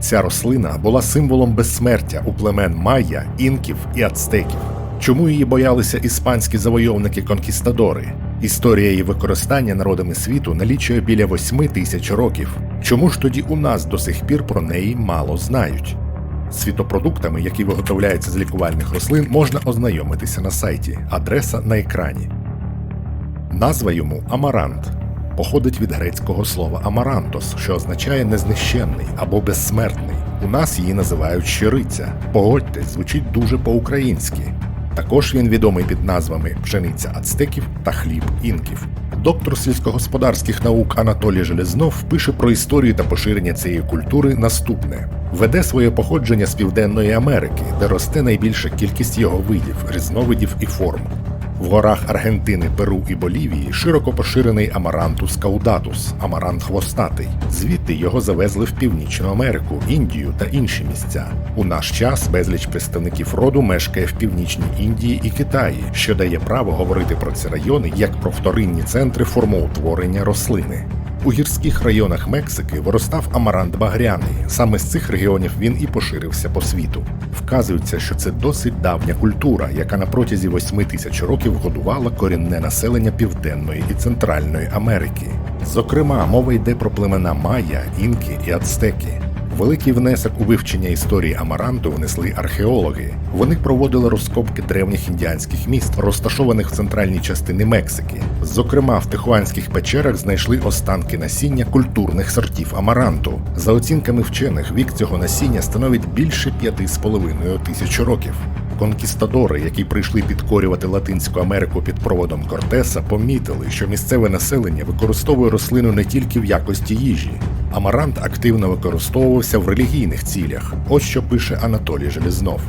Ця рослина була символом безсмертя у племен майя, інків і ацтеків. Чому її боялися іспанські завойовники-конкістадори? Історія її використання народами світу налічує біля восьми тисяч років. Чому ж тоді у нас до сих пір про неї мало знають? З фітопродуктами, які виготовляються з лікувальних рослин, можна ознайомитися на сайті, адреса на екрані. Назва йому амарант походить від грецького слова амарантос, що означає незнищенний або безсмертний. У нас її називають щириця. Погодьтесь, звучить дуже по-українськи. Також він відомий під назвами пшениця ацтеків та хліб інків. Доктор сільськогосподарських наук Анатолій Железнов пише про історію та поширення цієї культури наступне: веде своє походження з Південної Америки, де росте найбільша кількість його видів, різновидів і форм. В горах Аргентини, Перу і Болівії широко поширений амарантус каудатус, амарант хвостатий. Звідти його завезли в Північну Америку, Індію та інші місця. У наш час безліч представників роду мешкає в Північній Індії і Китаї, що дає право говорити про ці райони як про вторинні центри формоутворення рослини. У гірських районах Мексики виростав амарант багряний. Саме з цих регіонів він і поширився по світу. Вказується, що це досить давня культура, яка на протязі 8 тисяч років годувала корінне населення Південної і Центральної Америки. Зокрема, мова йде про племена Майя, інки і ацтеки. Великий внесок у вивчення історії амаранту внесли археологи. Вони проводили розкопки древніх індіанських міст, розташованих в центральній частині Мексики. Зокрема, в Тихуанських печерах знайшли останки насіння культурних сортів амаранту. За оцінками вчених, вік цього насіння становить більше 5,5 тисяч років. Конкістадори, які прийшли підкорювати Латинську Америку під проводом Кортеса, помітили, що місцеве населення використовує рослину не тільки в якості їжі. Амарант активно використовувався в релігійних цілях. Ось що пише Анатолій Железнов.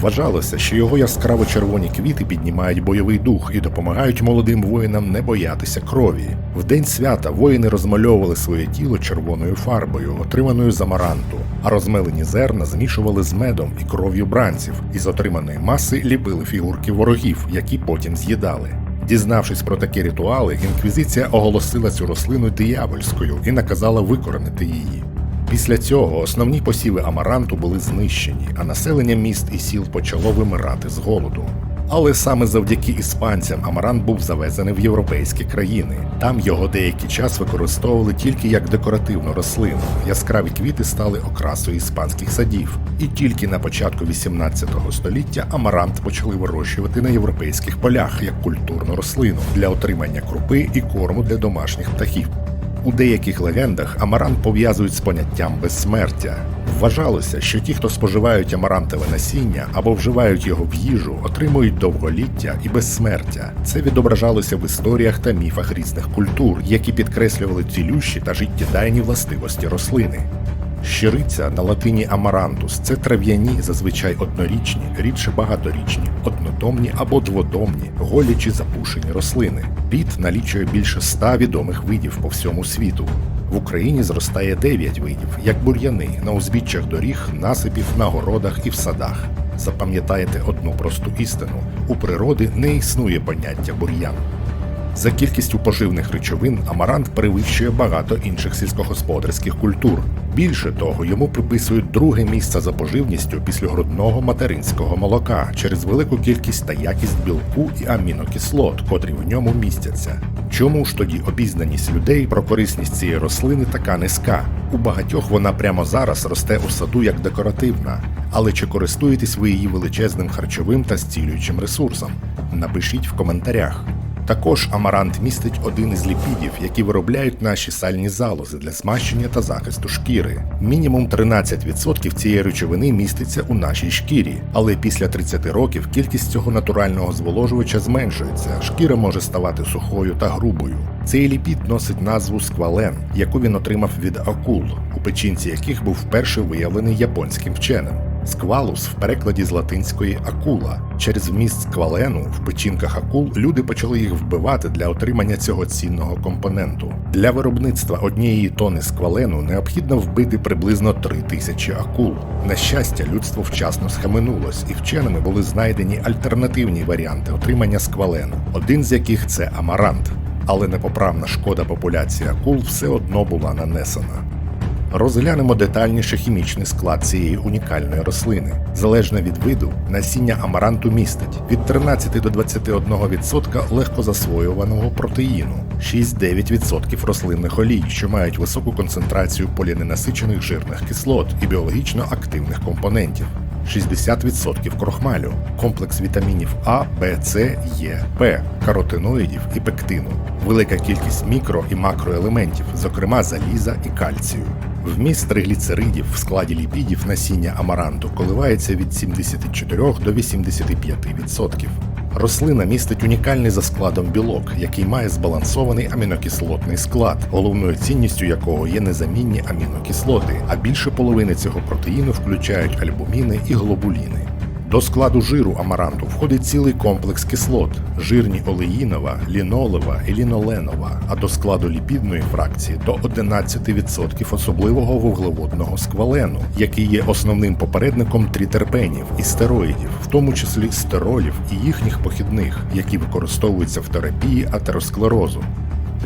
Вважалося, що його яскраво червоні квіти піднімають бойовий дух і допомагають молодим воїнам не боятися крові. В день свята воїни розмальовували своє тіло червоною фарбою, отриманою з амаранту, а розмелені зерна змішували з медом і кров'ю бранців, і з отриманої маси ліпили фігурки ворогів, які потім з'їдали. Дізнавшись про такі ритуали, інквізиція оголосила цю рослину диявольською і наказала викоренити її. Після цього основні посіви амаранту були знищені, а населення міст і сіл почало вимирати з голоду. Але саме завдяки іспанцям амарант був завезений в європейські країни. Там його деякий час використовували тільки як декоративну рослину. Яскраві квіти стали окрасою іспанських садів. І тільки на початку 18 століття амарант почали вирощувати на європейських полях як культурну рослину для отримання крупи і корму для домашніх птахів. У деяких легендах амарант пов'язують з поняттям безсмертя. Вважалося, що ті, хто споживають амарантове насіння або вживають його в їжу, отримують довголіття і безсмертя. Це відображалося в історіях та міфах різних культур, які підкреслювали цілющі та життєдайні властивості рослини. Щириця на латині амарантус це трав'яні, зазвичай однорічні, рідше багаторічні, однодомні або дводомні, голі чи запушені рослини. Піт налічує більше ста відомих видів по всьому світу. В Україні зростає 9 видів, як бур'яни на узбіччях доріг, насипів, на городах і в садах. Запам'ятайте одну просту істину: у природи не існує поняття бур'ян. За кількістю поживних речовин амарант перевищує багато інших сільськогосподарських культур. Більше того, йому приписують друге місце за поживністю після грудного материнського молока через велику кількість та якість білку і амінокислот, котрі в ньому містяться. Чому ж тоді обізнаність людей про корисність цієї рослини така низька? У багатьох вона прямо зараз росте у саду як декоративна. Але чи користуєтесь ви її величезним харчовим та зцілюючим ресурсом? Напишіть в коментарях. Також амарант містить один із ліпідів, які виробляють наші сальні залози для змащення та захисту шкіри. Мінімум 13% цієї речовини міститься у нашій шкірі, але після 30 років кількість цього натурального зволожувача зменшується. Шкіра може ставати сухою та грубою. Цей ліпід носить назву сквален, яку він отримав від акул, у печінці яких був вперше виявлений японським вченим. Сквалус в перекладі з латинської акула. Через вміст сквалену в печінках акул люди почали їх вбивати для отримання цього цінного компоненту. Для виробництва однієї тони сквалену необхідно вбити приблизно три тисячі акул. На щастя, людство вчасно схаменулось, і вченими були знайдені альтернативні варіанти отримання сквалену, один з яких це амарант. Але непоправна шкода популяції акул все одно була нанесена. Розглянемо детальніше хімічний склад цієї унікальної рослини. Залежно від виду, насіння амаранту містить від 13 до 21% легко засвоюваного протеїну, 6-9% рослинних олій, що мають високу концентрацію поліненасичених жирних кислот і біологічно активних компонентів. 60% крохмалю, комплекс вітамінів А, Б, С, Е, П, каротиноїдів і пектину, велика кількість мікро і макроелементів, зокрема заліза і кальцію. Вміст тригліцеридів в складі ліпідів насіння амаранту коливається від 74 до 85%. Рослина містить унікальний за складом білок, який має збалансований амінокислотний склад, головною цінністю якого є незамінні амінокислоти, а більше половини цього протеїну включають альбуміни і глобуліни. До складу жиру амаранту входить цілий комплекс кислот: жирні олеїнова, лінолева і ліноленова, а до складу ліпідної фракції до 11% особливого вуглеводного сквалену, який є основним попередником трітерпенів і стероїдів, в тому числі стеролів і їхніх похідних, які використовуються в терапії атеросклерозу.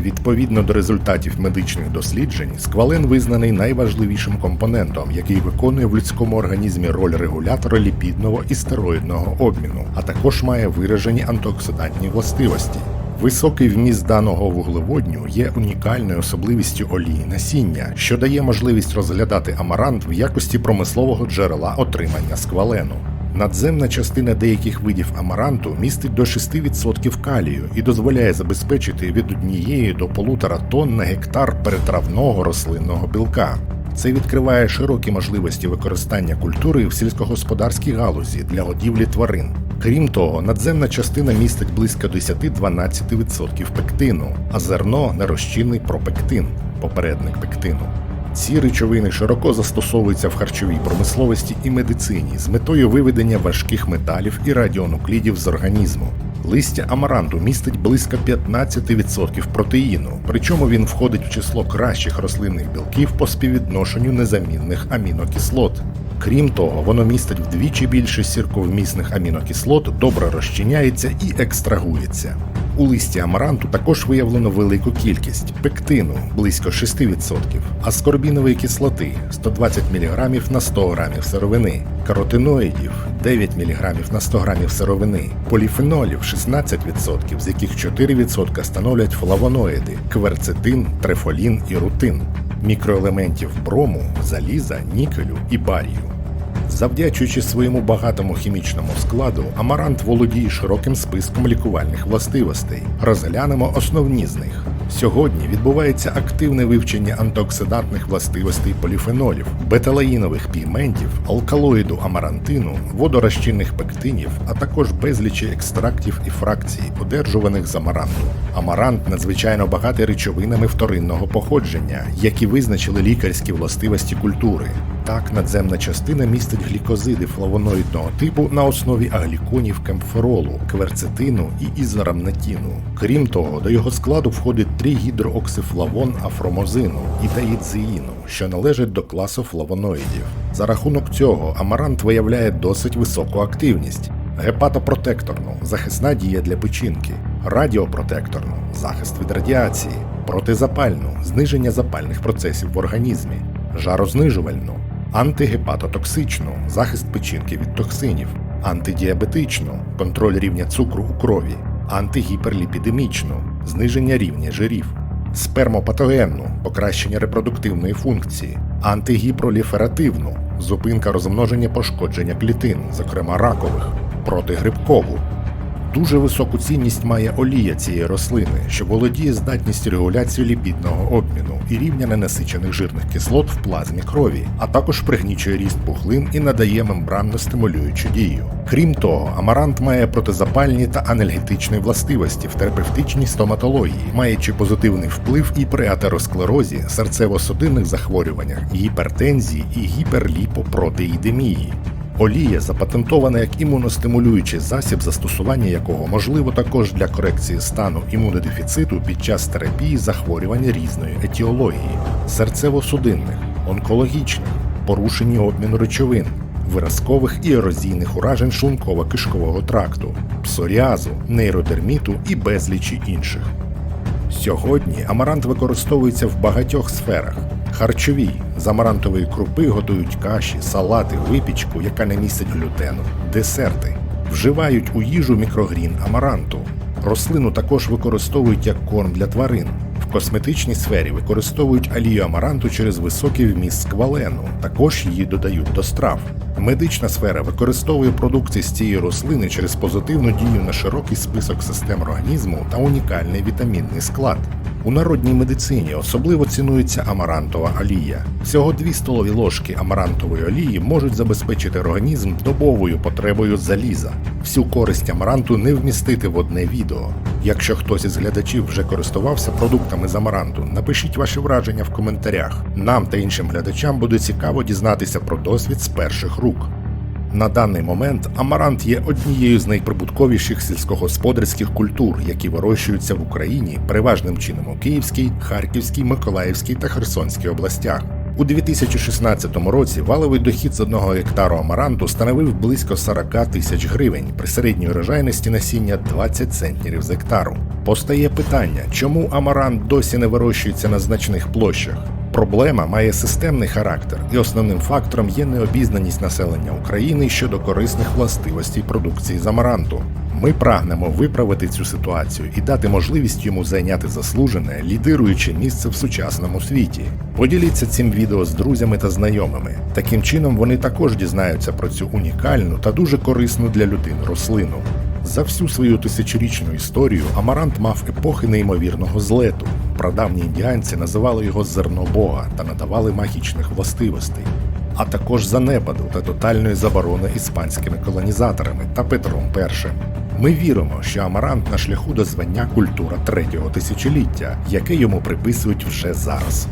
Відповідно до результатів медичних досліджень, сквален визнаний найважливішим компонентом, який виконує в людському організмі роль регулятора ліпідного і стероїдного обміну, а також має виражені антиоксидантні властивості. Високий вміст даного вуглеводню є унікальною особливістю олії насіння, що дає можливість розглядати амарант в якості промислового джерела отримання сквалену. Надземна частина деяких видів амаранту містить до 6% калію і дозволяє забезпечити від однієї до полутора тонн на гектар перетравного рослинного білка. Це відкриває широкі можливості використання культури в сільськогосподарській галузі для годівлі тварин. Крім того, надземна частина містить близько 10-12% пектину, а зерно нерозчинний пропектин, попередник пектину. Ці речовини широко застосовуються в харчовій промисловості і медицині з метою виведення важких металів і радіонуклідів з організму. Листя амаранту містить близько 15% протеїну, причому він входить в число кращих рослинних білків по співвідношенню незамінних амінокислот. Крім того, воно містить вдвічі більше сірковмісних амінокислот, добре розчиняється і екстрагується. У листі амаранту також виявлено велику кількість пектину близько 6%, аскорбінової кислоти 120 мг на 100 г сировини, каротиноїдів 9 мг на 100 г сировини, поліфенолів 16%, з яких 4% становлять флавоноїди, кверцетин, трефолін і рутин, мікроелементів брому, заліза, нікелю і барію. Завдячуючи своєму багатому хімічному складу, амарант володіє широким списком лікувальних властивостей. Розглянемо основні з них. Сьогодні відбувається активне вивчення антиоксидантних властивостей поліфенолів, беталаїнових пігментів, алкалоїду амарантину, водорозчинних пектинів, а також безлічі екстрактів і фракцій, одержуваних з амаранту. Амарант надзвичайно багатий речовинами вторинного походження, які визначили лікарські властивості культури. Так, надземна частина містить глікозиди флавоноїдного типу на основі агліконів кемферолу, кверцетину і ізорамнетіну. Крім того, до його складу входить тригідрооксифлавон афромозину і даїдзеїну, що належать до класу флавоноїдів. За рахунок цього амарант виявляє досить високу активність. Гепатопротекторну захисна дія для печінки, радіопротекторну захист від радіації, протизапальну зниження запальних процесів в організмі, жарознижувальну, антигепатотоксичну захист печінки від токсинів, антидіабетичну контроль рівня цукру у крові, антигіперліпідемічну зниження рівня жирів, спермопатогенну покращення репродуктивної функції, антигіпроліферативну зупинка розмноження пошкодження клітин, зокрема ракових, протигрибкову. Дуже високу цінність має олія цієї рослини, що володіє здатністю регуляції ліпідного обміну і рівня ненасичених жирних кислот в плазмі крові, а також пригнічує ріст пухлин і надає мембранно стимулюючу дію. Крім того, амарант має протизапальні та анальгетичні властивості в терапевтичній стоматології, маючи позитивний вплив і при атеросклерозі, серцево-судинних захворюваннях, гіпертензії і гіперліпопротеїдемії. Олія запатентована як імуностимулюючий засіб, застосування якого можливо також для корекції стану імунодефіциту під час терапії захворювань різної етіології, серцево-судинних, онкологічних, порушення обміну речовин, виразкових і ерозійних уражень шлунково-кишкового тракту, псоріазу, нейродерміту і безлічі інших. Сьогодні амарант використовується в багатьох сферах. Харчовій з амарантової крупи готують каші, салати, випічку, яка не містить глютену, десерти. Вживають у їжу мікрогрін амаранту. Рослину також використовують як корм для тварин. В косметичній сфері використовують алію амаранту через високий вміст сквалену, також її додають до страв. Медична сфера використовує продукти з цієї рослини через позитивну дію на широкий список систем організму та унікальний вітамінний склад. У народній медицині особливо цінується амарантова олія. Всього 2 столові ложки амарантової олії можуть забезпечити організм добовою потребою заліза. Всю користь амаранту не вмістити в одне відео. Якщо хтось із глядачів вже користувався продуктами з амаранту, напишіть ваші враження в коментарях. Нам та іншим глядачам буде цікаво дізнатися про досвід з перших рук. На даний момент амарант є однією з найприбутковіших сільськогосподарських культур, які вирощуються в Україні переважним чином у Київській, Харківській, Миколаївській та Херсонській областях. У 2016 році валовий дохід з одного гектару амаранту становив близько 40 тисяч гривень при середній урожайності насіння 20 центнерів з гектару. Постає питання, чому амарант досі не вирощується на значних площах? Проблема має системний характер, і основним фактором є необізнаність населення України щодо корисних властивостей продукції з амаранту. Ми прагнемо виправити цю ситуацію і дати можливість йому зайняти заслужене, лідируюче місце в сучасному світі. Поділіться цим відео з друзями та знайомими. Таким чином вони також дізнаються про цю унікальну та дуже корисну для людини рослину. За всю свою тисячорічну історію амарант мав епохи неймовірного злету. Прадавні індіанці називали його зерно Бога та надавали магічних властивостей, а також занепаду та тотальної заборони іспанськими колонізаторами та Петром І. Ми віримо, що амарант на шляху до звання культура третього тисячоліття, яке йому приписують вже зараз.